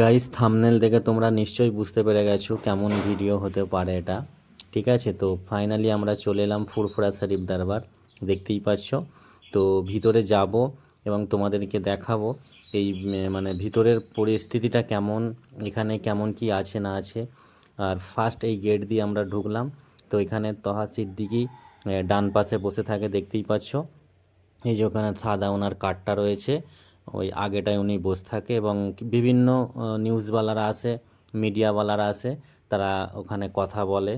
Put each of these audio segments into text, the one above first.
Guys thumbnail দেখে তোমরা নিশ্চয়ই বুঝতে পেরে গেছো কেমন ভিডিও হতে পারে এটা। ঠিক আছে? তো ফাইনালি আমরা চলে এলাম ফুরফুরা শরীফ দরবার। দেখতেই পাচ্ছ? তো ভিতরে যাব এবং তোমাদেরকে দেখাবো এই মানে ভিতরের পরিস্থিতিটা কেমন এখানে কেমন কি আছে না আছে। আর ফার্স্ট এই গেট দিয়ে আমরা ঢুকলাম। তো এখানে তহা আহ, ডান পাশে বসে থাকে দেখতেই পাচ্ছ? এই যে ওখানে সাদা ওনার কার্ডটা রয়েছে। ওই আগেটায় উনি বসে থাকে এবং বিভিন্ন নিউজওয়ালারা আসে মিডিয়াওয়ালারা আসে তারা ওখানে কথা বলে।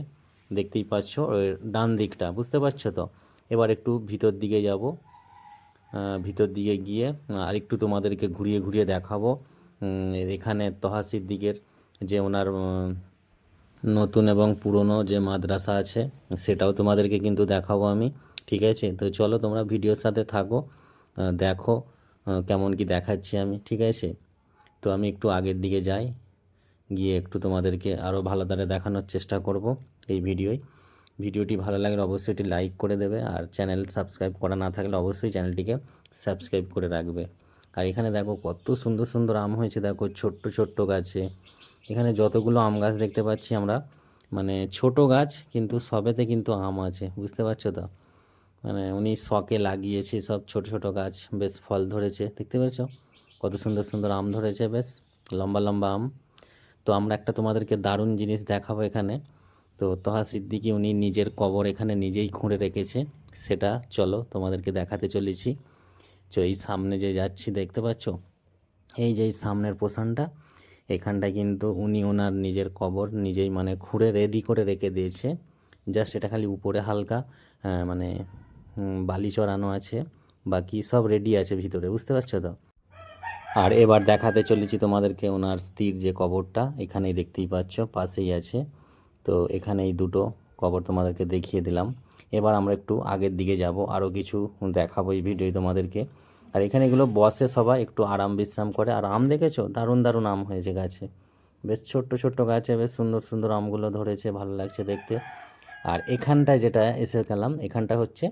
দেখতেই পাচ্ছ ওই ডান দিকটা, বুঝতে পারছ তো? এবার একটু ভিতর দিকে যাব। ভিতর দিকে গিয়ে আর একটু তোমাদেরকে ঘুরিয়ে ঘুরিয়ে দেখাবো। এখানে তহা সিদ্দিকের যে ওনার নতুন এবং পুরনো যে মাদ্রাসা আছে, সেটাও তোমাদেরকে কিন্তু দেখাবো আমি, ঠিক আছে? তো চলো তোমরা ভিডিওর সাথে থাকো দেখো কেমন কি দেখাচ্ছি আমি, ঠিক আছে? তো আমি একটু আগের দিকে যাই, গিয়ে একটু তোমাদেরকে আরও ভালো দ্বারা দেখানোর চেষ্টা করব এই ভিডিওয়। ভিডিওটি ভালো লাগলে অবশ্যই এটি লাইক করে দেবে, আর চ্যানেল সাবস্ক্রাইব করা না থাকলে অবশ্যই চ্যানেলটিকে সাবস্ক্রাইব করে রাখবে। আর এখানে দেখো কত সুন্দর সুন্দর আম হয়েছে, দেখো ছোট্ট ছোট্ট গাছে। এখানে যতগুলো আম গাছ দেখতে পাচ্ছি আমরা মানে ছোট গাছ, কিন্তু সবেতে কিন্তু আম আছে, বুঝতে পারছ তো? মানে উনি শখে লাগিয়েছে সব ছোট ছোট গাছ, বেশ ফল ধরেছে। দেখতে পেয়েছ কত সুন্দর সুন্দর আম ধরেছে, বেশ লম্বা লম্বা আম। তো আমরা একটা তোমাদেরকে দারুণ জিনিস দেখাবো এখানে। তো তহা সিদ্দিকি উনি নিজের কবর এখানে নিজেই খুঁড়ে রেখেছে। সেটা চলো তোমাদেরকে দেখাতে চলেছি। তো এই সামনে যে যাচ্ছি, দেখতে পাচ্ছ? এই যে সামনের পোষণটা এখানটা কিন্তু উনি ওনার নিজের কবর নিজেই মানে খুঁড়ে রেডি করে রেখে দিয়েছে। জাস্ট এটা খালি উপরে হালকা মানে বালি চড়ানো আছে, বাকি সব রেডি আছে ভিতরে, বুঝতে পারছ তো? আর এবার দেখাতে চলেছি তোমাদেরকে ওনার স্ত্রীর যে কবরটা, এখানেই দেখতেই পাচ্ছ, পাশেই আছে। তো এখানেই দুটো কবর তোমাদেরকে দেখিয়ে দিলাম। এবার আমরা একটু আগের দিকে যাব আরও কিছু দেখাবো এই ভিডিও তোমাদেরকে। আর এখানে এগুলো বসে সবাই একটু আরাম বিশ্রাম করে, আর আম দেখেছ? দারুণ দারুণ আম হয়েছে গাছে। বেশ ছোট্ট ছোট্ট গাছে বেশ সুন্দর সুন্দর আমগুলো ধরেছে, ভালো লাগছে দেখতে। আর এখানটায় যেটা এসে গেলাম, এখানটা হচ্ছে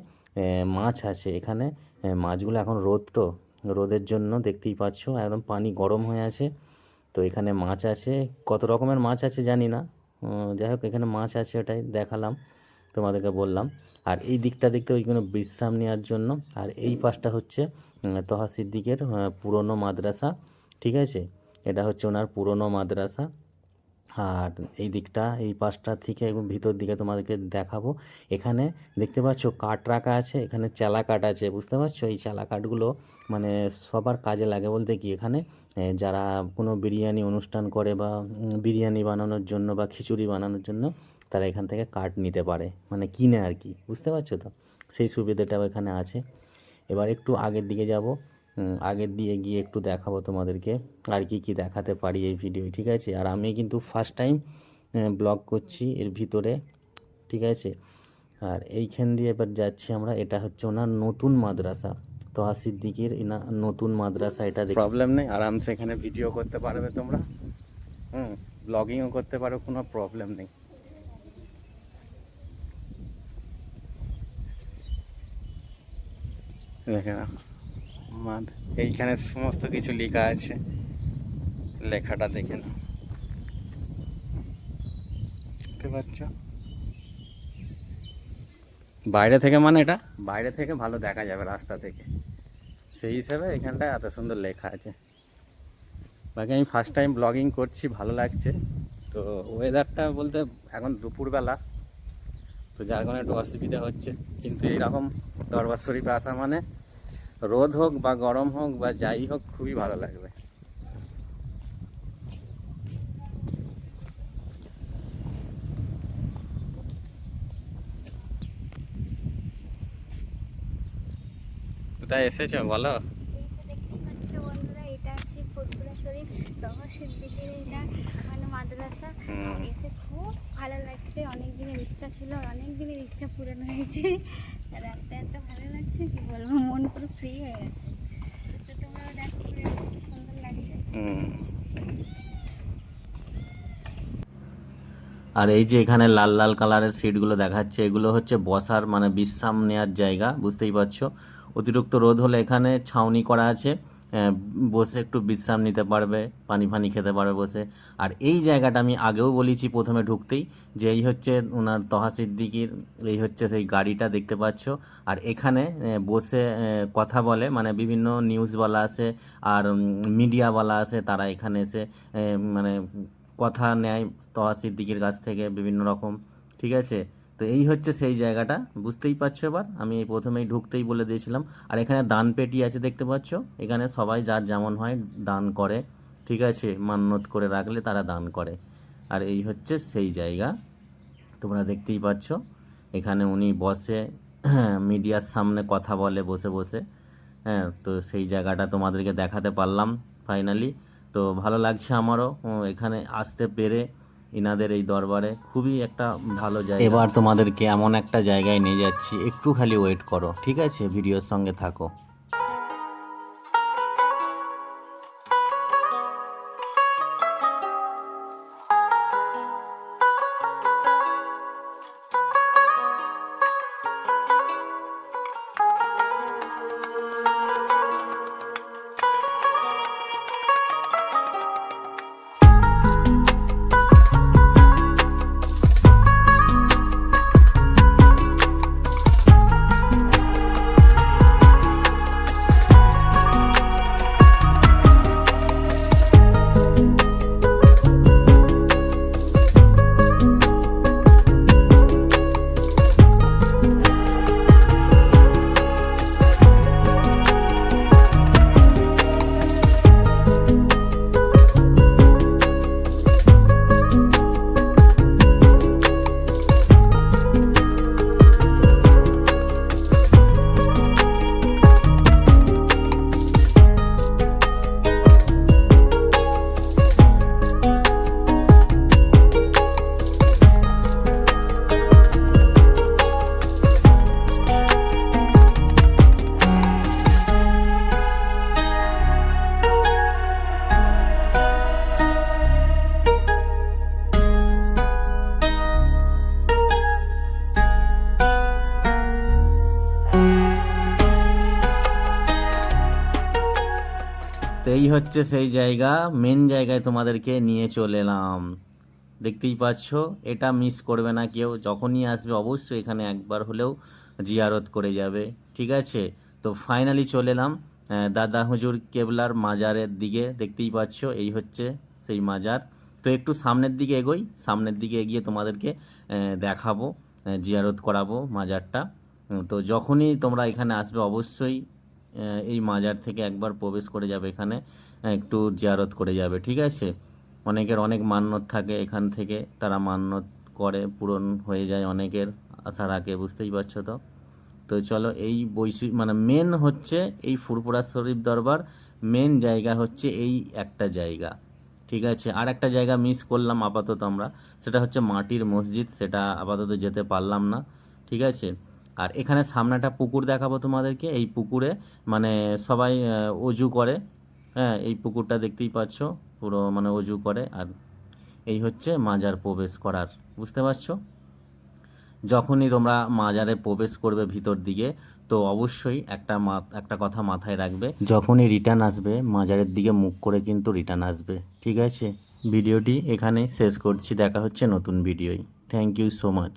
মাছ আছে। এখানে মাছগুলো এখন রোদ তো। রোদের জন্য দেখতেই পাচ্ছ, একদম পানি গরম হয়ে আছে। তো এখানে মাছ আছে। কত রকমের মাছ আছে জানি না। যাই হোক, এখানে মাছ আছে ওটাই দেখালাম, তোমাদেরকে বললাম। আর এই দিকটা দেখতে ওইগুলো বিশ্রাম নেওয়ার জন্য। আর এই পাশটা হচ্ছে তহা সিদ্দিকের পুরনো মাদ্রাসা, ঠিক আছে? এটা হচ্ছে ওনার পুরনো মাদ্রাসা। আর এই দিকটা, এই পাশটা থেকে এবং ভিতর দিকে তোমাদেরকে দেখাবো। এখানে দেখতে পাচ্ছ কাঠ রাখা আছে, এখানে চেলা কাঠ আছে, বুঝতে পারছ? এই চেলা কাঠগুলো মানে সবার কাজে লাগে বলতে কি? এখানে যারা কোনো বিরিয়ানি অনুষ্ঠান করে বা বিরিয়ানি বানানোর জন্য বা খিচুড়ি বানানোর জন্য, তারা এখান থেকে কাঠ নিতে পারে মানে কিনে আর কি, বুঝতে পারছ তো? সেই সুবিধাটাও এখানে আছে। এবার একটু আগের দিকে যাব। আগের দিয়ে গিয়ে একটু দেখাবো তোমাদেরকে আর কি কি দেখাতে পারি এই ভিডিও ঠিক আছে? আর আমি কিন্তু ফার্স্ট টাইম ব্লগ করছি এর ভিতরে ঠিক আছে? আর এইখান দিয়ে এবার যাচ্ছি আমরা এটা হচ্ছে ওনার নতুন মাদ্রাসা। তোহা সিদ্দিকির ইনা নতুন মাদ্রাসা এটা প্রবলেম নেই আরামসে এখানে ভিডিও করতে পারবে তোমরা। হুম ব্লগিংও করতে পারো কোনো প্রবলেম নেই। দেখে না মাদ, এইখানে সমস্ত কিছু লেখা আছে। লেখাটা দেখে না দেখতে পাচ্ছ? বাইরে থেকে মানে এটা? বাইরে থেকে ভালো দেখা যাবে রাস্তা থেকে। সেই হিসাবে এখানটায় এত সুন্দর লেখা আছে। বাকি আমি ফার্স্ট টাইম ব্লগিং করছি, ভালো লাগছে। তো ওয়েদারটা বলতে এখন দুপুরবেলা, তো যার কারণে একটু অসুবিধা হচ্ছে। কিন্তু এইরকম দরবার শরীফে আসা মানে রোদ হোক বা গরম হোক বা যাই হোক খুবই ভালো লাগবে। কোথায় এসেছ বলো? দেখতে পাচ্ছ বন্ধুরা? এটা আছে ফুরফুরা শরীফ তখন সিদ্দিকের মানে মাদ্রাসা। এসে খুব ভালো লাগছে। অনেক দিনের ইচ্ছা ছিল অনেক দিনের ইচ্ছা পূরণ হয়েছে। আর এত ভালো লাগছে কি বলব, মন পুরো ফ্রি হয়ে গেছে। তো সুন্দর লাগছে। আর এই যে এখানে লাল লাল কালারের সিটগুলো দেখাচ্ছে, এগুলো হচ্ছে বসার মানে বিশ্রাম নেওয়ার জায়গা, বুঝতেই পারছ। অতিরিক্ত রোদ হলে এখানে ছাউনি করা আছে। বসে একটু বিশ্রাম নিতে পারবে, পানি ফানি খেতে পারবে বসে। আর এই জায়গাটা আমি আগেও বলেছি প্রথমে ঢুকতেই যে এই হচ্ছে ওনার তহা সিদ্দিকির, এই হচ্ছে সেই গাড়িটা দেখতে পাচ্ছ। আর এখানে বসে কথা বলে মানে বিভিন্ন নিউজওয়ালা আছে আর মিডিয়াওয়ালা আছে, তারা এখানে এসে মানে কথা নেয় তহা সিদ্দিকির কাছ থেকে বিভিন্ন রকম, ঠিক আছে? তো এই হচ্ছে সেই জায়গাটা, বুঝতেই পারছ এবার? আমি প্রথমেই ঢুকতেই বলে দিয়েছিলাম। আর এখানে দান পেটি আছে দেখতে পাচ্ছ? এখানে সবাই যার যেমন হয় দান করে, ঠিক আছে? মান্যত করে রাখলে তারা দান করে। আর এই হচ্ছে সেই জায়গা। তোমরা দেখতেই পাচ্ছ। এখানে উনি বসে, মিডিয়ার সামনে কথা বলে বসে বসে। হ্যাঁ তো সেই জায়গাটা তোমাদেরকে দেখাতে পারলাম, ফাইনালি। তো ভালো লাগছে আমারও। এখানে আসতে পেরে ইনাদের এই দরবারে খুবই একটা ভালো জায়গা। এবার তোমাদেরকে এমন একটা জায়গায় নিয়ে যাচ্ছি, একটু খালি ওয়েট করো, ঠিক আছে? ভিডিওর সঙ্গে থাকো। এই হচ্ছে সেই জায়গা মেন জায়গায় তোমাদেরকে নিয়ে চলে এলাম। দেখতেই পাচ্ছ, এটা মিস করবে না কেউ। যখনই আসবে, অবশ্যই এখানে একবার হলেও জিয়ারত করে যাবে। ঠিক আছে? তো ফাইনালি চলে এলাম। দাদা হুজুর কেবলার মাজারের দিকে। দেখতেই পাচ্ছ, এই হচ্ছে সেই মাজার। তো একটু সামনের দিকে এগোই। সামনের দিকে এগিয়ে তোমাদেরকে দেখাবো জিয়ারত করাবো মাজারটা। তো যখনই তোমরা এখানে আসবে, অবশ্যই এই মাজার থেকে একবার প্রবেশ করে যাবে এখানে একটু জিয়ারত করে যাবে, ঠিক আছে? অনেকের অনেক মান্যত থাকে এখান থেকে, তারা মান্যত করে, পূরণ হয়ে যায় অনেকের আশা রাখে বুঝতেই পারছ তো? তো চলো এই বৈশি মানে মেন হচ্ছে এই ফুরপুরা শরীফ দরবার মেন জায়গা হচ্ছে এই একটা জায়গা, ঠিক আছে? আর একটা জায়গা মিস করলাম আপাতত আমরা, সেটা হচ্ছে মাটির মসজিদ, সেটা আপাতত যেতে পারলাম না, ঠিক আছে? আর এখানে সামনে একটা পুকুর দেখাবো তোমাদেরকে। এই পুকুরে মানে সবাই অজু করে। হ্যাঁ এই পুকুরটা দেখতেই পাচ্ছ, পুরো মানে অজু করে। আর এই হচ্ছে মাজার প্রবেশ করার, বুঝতে পারছ? যখনই তোমরা মাজারে প্রবেশ করবে ভিতর দিকে, তো অবশ্যই একটা একটা কথা মাথায় রাখবে। যখনই রিটার্ন আসবে, মাজারের দিকে মুখ করে কিন্তু রিটার্ন আসবে, ঠিক আছে? ভিডিওটি এখানে শেষ করছি, দেখা হচ্ছে নতুন ভিডিওয়। Thank you so much.